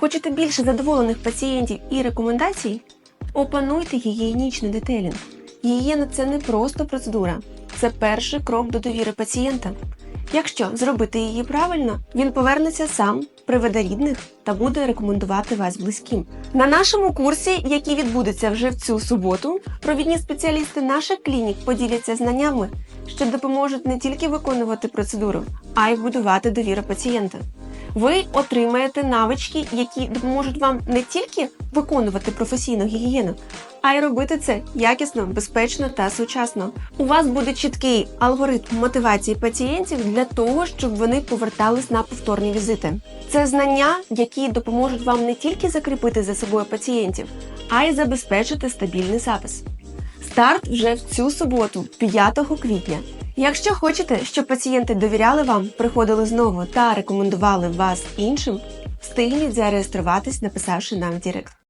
Хочете більше задоволених пацієнтів і рекомендацій? Опануйте гігієнічний детелінг. Гігієна це не просто процедура, це перший крок до довіри пацієнта. Якщо зробити її правильно, він повернеться сам, приведе рідних та буде рекомендувати вас близьким. На нашому курсі, який відбудеться вже в цю суботу, провідні спеціалісти наших клінік поділяться знаннями, що допоможуть не тільки виконувати процедуру, а й будувати довіру пацієнта. Ви отримаєте навички, які допоможуть вам не тільки виконувати професійну гігієну, а й робити це якісно, безпечно та сучасно. У вас буде чіткий алгоритм мотивації пацієнтів для того, щоб вони повертались на повторні візити. Це знання, які допоможуть вам не тільки закріпити за собою пацієнтів, а й забезпечити стабільний запис. Старт вже в цю суботу, 5 квітня. Якщо хочете, щоб пацієнти довіряли вам, приходили знову та рекомендували вас іншим, встигніть зареєструватись, написавши нам в Дірект.